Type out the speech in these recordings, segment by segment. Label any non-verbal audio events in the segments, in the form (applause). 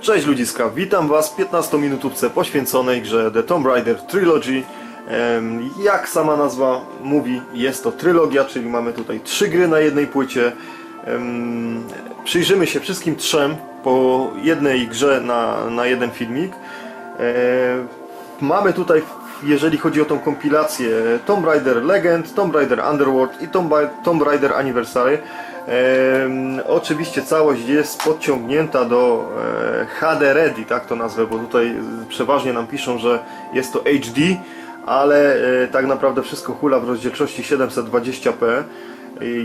Cześć ludziska, witam Was w 15 minutówce poświęconej grze The Tomb Raider Trilogy. Jak sama nazwa mówi, jest to trylogia, czyli mamy tutaj trzy gry na jednej płycie. Przyjrzymy się wszystkim trzem po jednej grze na, na jeden filmik. E, Mamy tutaj, jeżeli chodzi o tą kompilację, Tomb Raider Legend, Tomb Raider Underworld i Tomb, Tomb Raider Anniversary. Em, oczywiście całość jest podciągnięta do e, HD Ready, tak to nazwę, bo tutaj e, przeważnie nam piszą, że jest to HD, ale e, tak naprawdę wszystko hula w rozdzielczości 720p. E,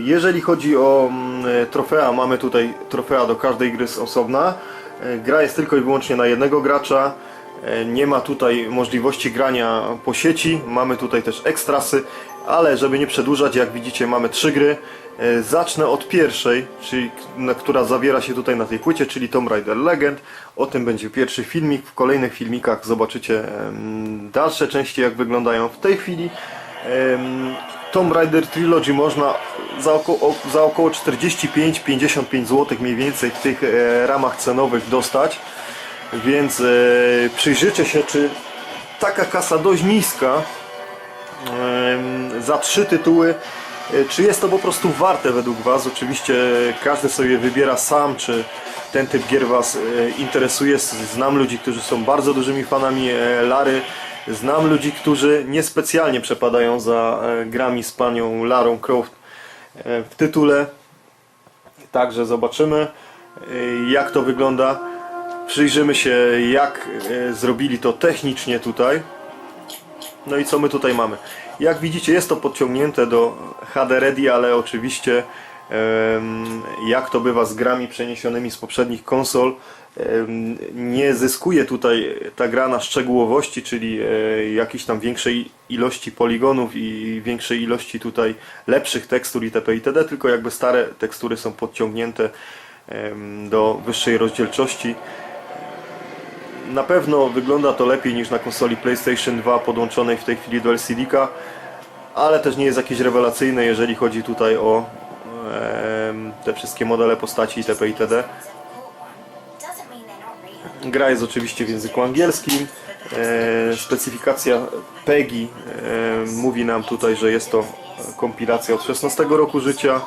Jeżeli chodzi o mm, e, trofea, mamy tutaj trofea do każdej gry z osobna. E, Gra jest tylko i wyłącznie na jednego gracza. E, Nie ma tutaj możliwości grania po sieci, mamy tutaj też ekstrasy, ale żeby nie przedłużać, jak widzicie mamy trzy gry. E, Zacznę od pierwszej, czyli na- która zawiera się tutaj na tej płycie, czyli Tomb Raider Legend. O tym będzie pierwszy filmik. W kolejnych filmikach zobaczycie dalsze części, jak wyglądają w tej chwili. Tomb Raider Trilogy można za około, za około 45-55 zł mniej więcej w tych e, ramach cenowych dostać. Więc e, przyjrzyjcie się, czy taka kasa dość niska za trzy tytuły, e, czy jest to po prostu warte według Was? Oczywiście każdy sobie wybiera sam, czy ten typ gier Was e, interesuje. Znam ludzi, którzy są bardzo dużymi fanami e, Lary. Znam ludzi, którzy niespecjalnie przepadają za grami z panią Larą Croft w tytule. Także zobaczymy jak to wygląda. Przyjrzymy się jak e, zrobili to technicznie tutaj. No i co my tutaj mamy? Jak widzicie jest to podciągnięte do HD Ready, ale oczywiście jak to bywa z grami przeniesionymi z poprzednich konsol nie zyskuje tutaj ta gra na szczegółowości, czyli e, jakiejś tam większej ilości poligonów i większej ilości tutaj lepszych tekstur itp. itd. tylko jakby stare tekstury są podciągnięte do wyższej rozdzielczości. Na pewno wygląda to lepiej niż na konsoli PlayStation 2 podłączonej w tej chwili do LCD-ka, ale też nie jest jakieś rewelacyjne, jeżeli chodzi tutaj o te wszystkie modele postaci itp. itd. Gra jest oczywiście w języku angielskim. E, specyfikacja PEGI mówi nam tutaj, że jest to kompilacja od 16 roku życia.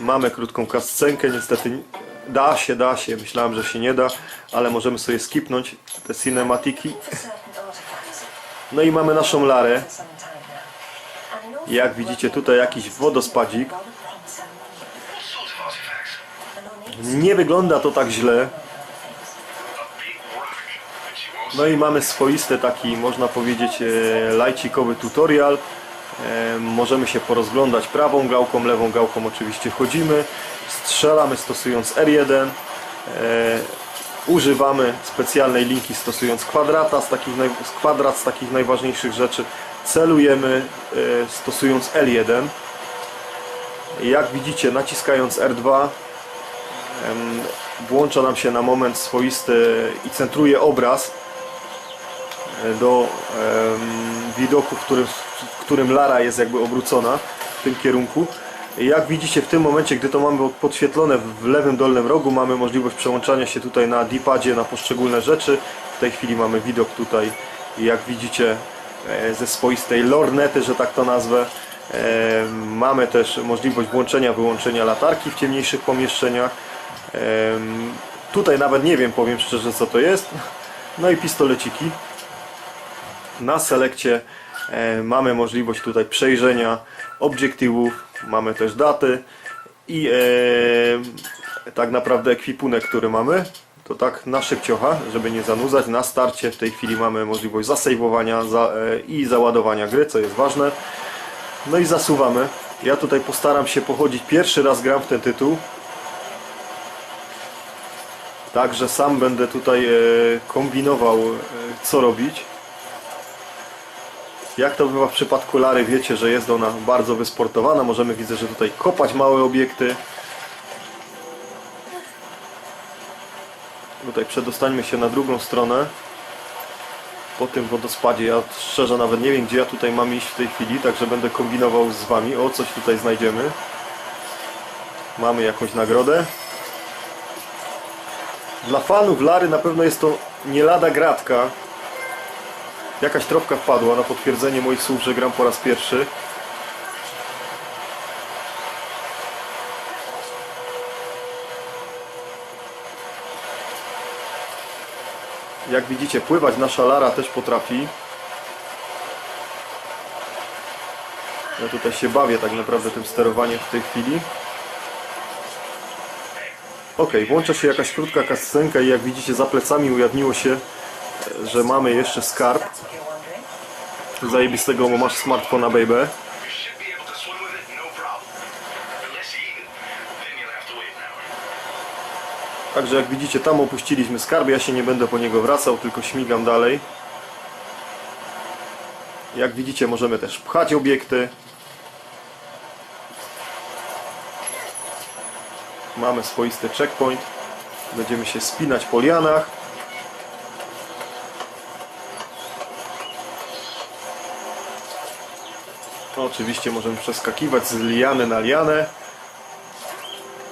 Mamy krótką kascenkę, niestety da się, da się, myślałem, że się nie da, ale możemy sobie skipnąć te cinematiki. No i mamy naszą Larę. Jak widzicie tutaj jakiś wodospadzik. Nie wygląda to tak źle. No i mamy swoisty taki, można powiedzieć, e, lajcikowy tutorial. Możemy się porozglądać prawą gałką, lewą gałką oczywiście chodzimy. Strzelamy stosując R1. E, Używamy specjalnej linki stosując kwadrata z takich, kwadrat z takich najważniejszych rzeczy. Celujemy e, stosując L1. Jak widzicie naciskając R2 em, włącza nam się na moment swoisty i centruje obraz do widoku, w którym, w którym Lara jest jakby obrócona w tym kierunku. Jak widzicie w tym momencie, gdy to mamy podświetlone w lewym dolnym rogu, mamy możliwość przełączania się tutaj na D-padzie na poszczególne rzeczy. W tej chwili mamy widok tutaj, jak widzicie, e, ze swoistej lornety, że tak to nazwę. E, Mamy też możliwość włączenia, wyłączenia latarki w ciemniejszych pomieszczeniach. Em, Tutaj nawet nie wiem, powiem szczerze, co to jest. No i pistoleciki. Na selekcie e, mamy możliwość tutaj przejrzenia obiektywów, mamy też daty i e, tak naprawdę ekwipunek, który mamy. To tak na szybciocha, żeby nie zanudzać. Na starcie w tej chwili mamy możliwość zasejwowania za, e, i załadowania gry, co jest ważne. No i zasuwamy. Ja tutaj postaram się pochodzić. Pierwszy raz gram w ten tytuł. Także sam będę tutaj kombinował, co robić. Jak to bywa w przypadku Lary, wiecie, że jest ona bardzo wysportowana. Możemy widzę, że tutaj kopać małe obiekty. Tutaj przedostańmy się na drugą stronę. po tym wodospadzie. Ja szczerze nawet nie wiem, gdzie ja tutaj mam iść w tej chwili, także będę kombinował z Wami. O, coś tutaj znajdziemy. Mamy jakąś nagrodę. Dla fanów Lary na pewno jest to nie lada gratka. Jakaś tropka wpadła na potwierdzenie moich słów, że gram po raz pierwszy. Jak widzicie, pływać nasza Lara też potrafi. Ja tutaj się bawię tak naprawdę tym sterowaniem w tej chwili. Ok, włącza się jakaś krótka kascenka i jak widzicie za plecami ujawniło się, że mamy jeszcze skarb. Zajebistego, bo masz smartfona, baby. Także jak widzicie, tam opuściliśmy skarb. Ja się nie będę po niego wracał, tylko śmigam dalej. Jak widzicie, możemy też pchać obiekty. Mamy swoisty checkpoint. Będziemy się spinać po lianach. Oczywiście możemy przeskakiwać z liany na lianę.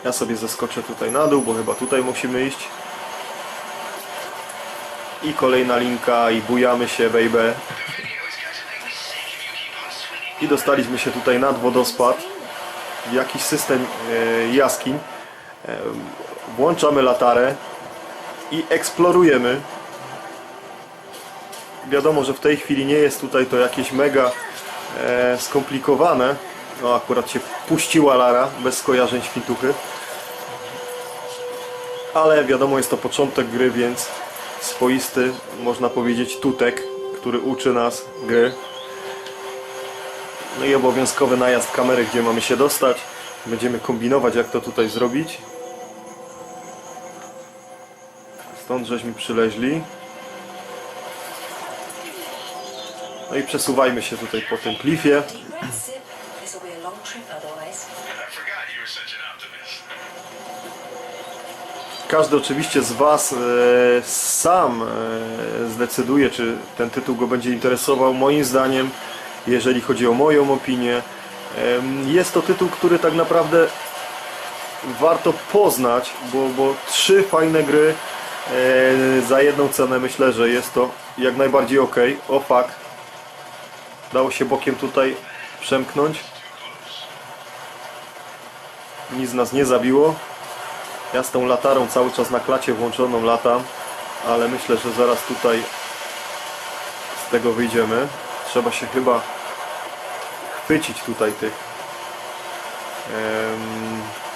Ja sobie zeskoczę tutaj na dół, bo chyba tutaj musimy iść. I kolejna linka i bujamy się, baby. I dostaliśmy się tutaj nad wodospad. Jakiś system e, jaskiń. E, włączamy latarę i eksplorujemy. Wiadomo, że w tej chwili nie jest tutaj to jakieś mega e, skomplikowane. No akurat się puściła Lara bez skojarzeń świntuchy. Ale wiadomo, jest to początek gry, więc swoisty, można powiedzieć, tutek, który uczy nas gry. No i obowiązkowy najazd kamery, gdzie mamy się dostać. Będziemy kombinować, jak to tutaj zrobić. Stąd żeśmy przyleźli. No i przesuwajmy się tutaj po tym klifie. Każdy oczywiście z Was e, sam e, zdecyduje, czy ten tytuł go będzie interesował. Moim zdaniem, jeżeli chodzi o moją opinię, em, jest to tytuł, który tak naprawdę warto poznać, bo, bo trzy fajne gry e, za jedną cenę myślę, że jest to jak najbardziej ok. O fuck. Dało się bokiem tutaj przemknąć. Nic nas nie zabiło. Ja z tą latarą cały czas na klacie włączoną latam, ale myślę, że zaraz tutaj z tego wyjdziemy. Trzeba się chyba chwycić tutaj tych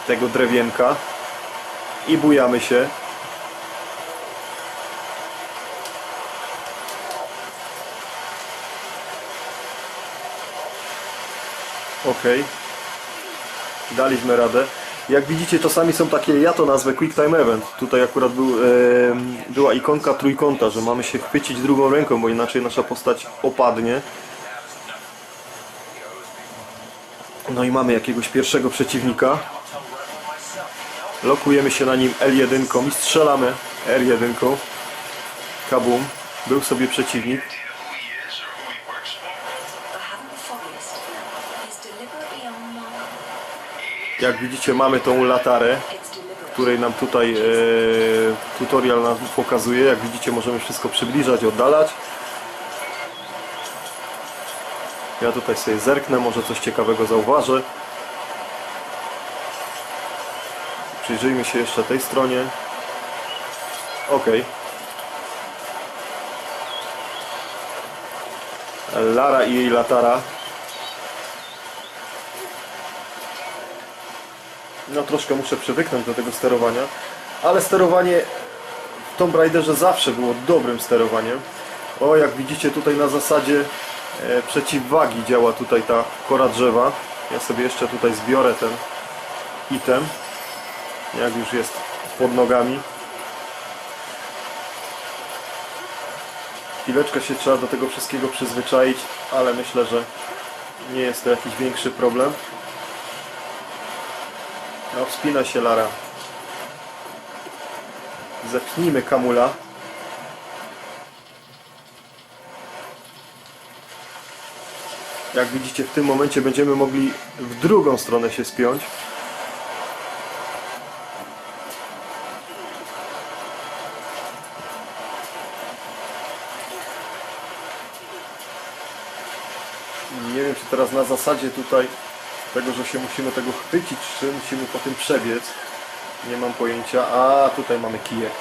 tego drewienka i bujamy się. Okej. Daliśmy radę. Jak widzicie, czasami są takie, ja to nazwę Quick Time Event. Tutaj akurat był, em, była ikonka trójkąta, że mamy się chwycić drugą ręką, bo inaczej nasza postać opadnie. No i mamy jakiegoś pierwszego przeciwnika. Lokujemy się na nim L1 i strzelamy R1. Kabum. Był sobie przeciwnik. Jak widzicie, mamy tą latarę. Której nam tutaj e, tutorial nam pokazuje. Jak widzicie możemy wszystko przybliżać, oddalać. Ja tutaj sobie zerknę, może coś ciekawego zauważę. Przyjrzyjmy się jeszcze tej stronie. Ok. Lara i jej latara. No troszkę muszę przywyknąć do tego sterowania, ale sterowanie w Tomb Raiderze zawsze było dobrym sterowaniem. O, jak widzicie tutaj na zasadzie e, przeciwwagi działa tutaj ta kora drzewa. Ja sobie jeszcze tutaj zbiorę ten item, jak już jest pod nogami. Chwileczkę się trzeba do tego wszystkiego przyzwyczaić, ale myślę, że nie jest to jakiś większy problem. No, wspina się Lara. Zapnijmy kamula. Jak widzicie, w tym momencie będziemy mogli w drugą stronę się spiąć. Nie wiem, czy teraz na zasadzie tutaj tego, że się musimy tego chwycić, czy musimy po tym przebiec. Nie mam pojęcia. A tutaj mamy kijek.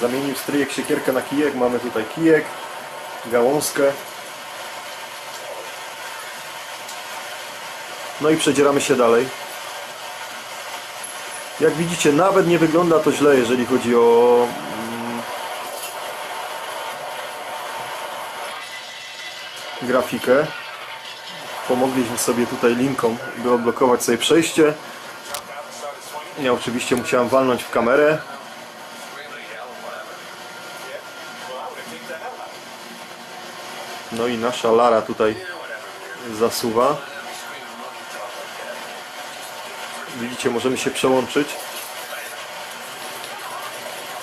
Zamienił stryjek siekierkę na kijek. Mamy tutaj kijek, gałązkę. No i przedzieramy się dalej. Jak widzicie, nawet nie wygląda to źle, jeżeli chodzi o mm, grafikę. Pomogliśmy sobie tutaj linką, by odblokować sobie przejście. Ja oczywiście musiałem walnąć w kamerę. No i nasza Lara tutaj zasuwa. Widzicie, możemy się przełączyć.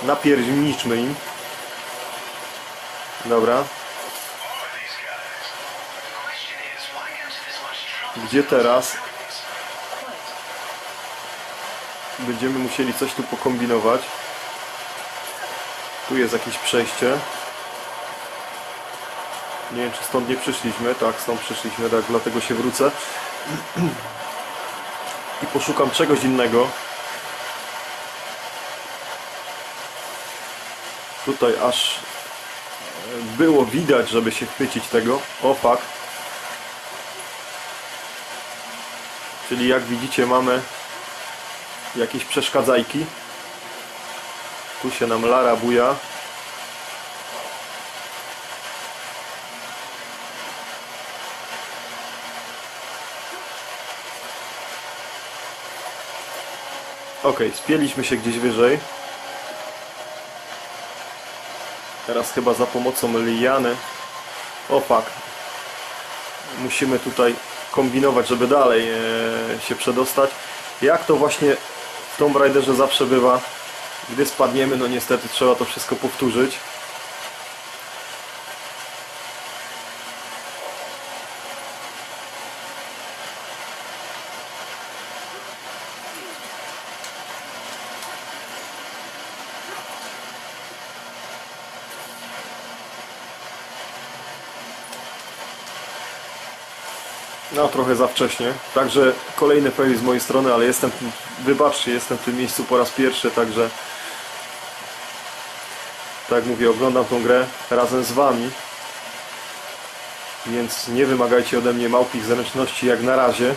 Napierniczmy im. Dobra. Gdzie teraz? Będziemy musieli coś tu pokombinować. Tu jest jakieś przejście. Nie wiem, czy stąd nie przyszliśmy. Tak, stąd przyszliśmy, tak, dlatego się wrócę. I poszukam czegoś innego. Tutaj aż było widać, żeby się chwycić tego. O, fuck. Czyli jak widzicie mamy jakieś przeszkadzajki. Tu się nam Lara buja. Ok, spieliśmy się gdzieś wyżej. Teraz chyba za pomocą liany. O fuck. Musimy tutaj kombinować, żeby dalej e, się przedostać. Jak to właśnie w Tomb Raiderze zawsze bywa, gdy spadniemy, no niestety trzeba to wszystko powtórzyć. Trochę za wcześnie, także kolejny fail z mojej strony, ale jestem, wybaczcie, jestem w tym miejscu po raz pierwszy, także tak mówię, oglądam tą grę razem z Wami, więc nie wymagajcie ode mnie małpich zręczności jak na razie.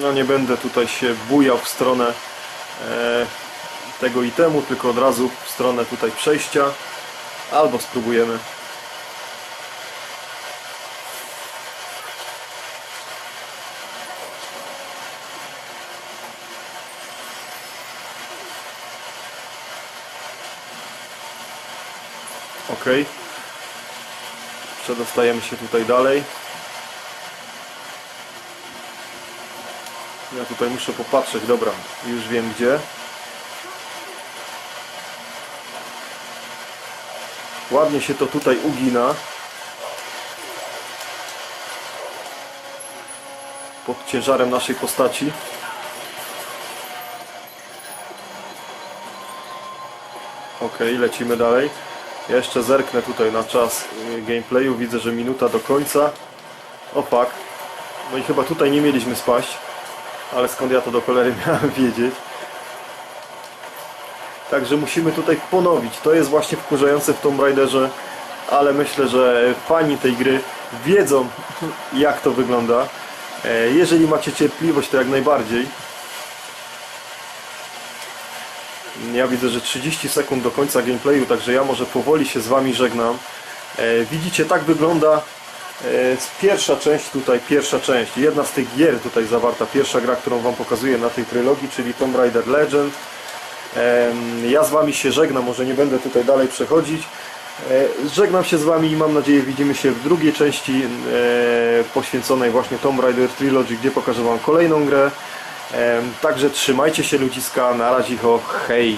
No nie będę tutaj się bujał w stronę e, tego itemu, tylko od razu w stronę tutaj przejścia. Albo spróbujemy. Ok. Przedostajemy się tutaj dalej. Ja tutaj muszę popatrzeć, dobra, już wiem gdzie. Ładnie się to tutaj ugina. Pod ciężarem naszej postaci. Ok, lecimy dalej. Ja jeszcze zerknę tutaj na czas y, gameplayu. Widzę, że minuta do końca. O fuck. No i chyba tutaj nie mieliśmy spaść. Ale skąd ja to do cholery (laughs) miałem wiedzieć? Także musimy tutaj ponowić. To jest właśnie wkurzające w Tomb Raiderze, ale myślę, że fani tej gry wiedzą (laughs) jak to wygląda. E, Jeżeli macie cierpliwość, to jak najbardziej. Ja widzę, że 30 sekund do końca gameplayu, także ja może powoli się z Wami żegnam. E, Widzicie, tak wygląda pierwsza część tutaj, pierwsza część, jedna z tych gier tutaj zawarta, pierwsza gra, którą Wam pokazuję na tej trylogii, czyli Tomb Raider Legend. Ja z Wami się żegnam, może nie będę tutaj dalej przechodzić. E, Żegnam się z Wami i mam nadzieję widzimy się w drugiej części e, poświęconej właśnie Tomb Raider Trilogy, gdzie pokażę Wam kolejną grę. E, Także trzymajcie się ludziska, na razie ho, hej!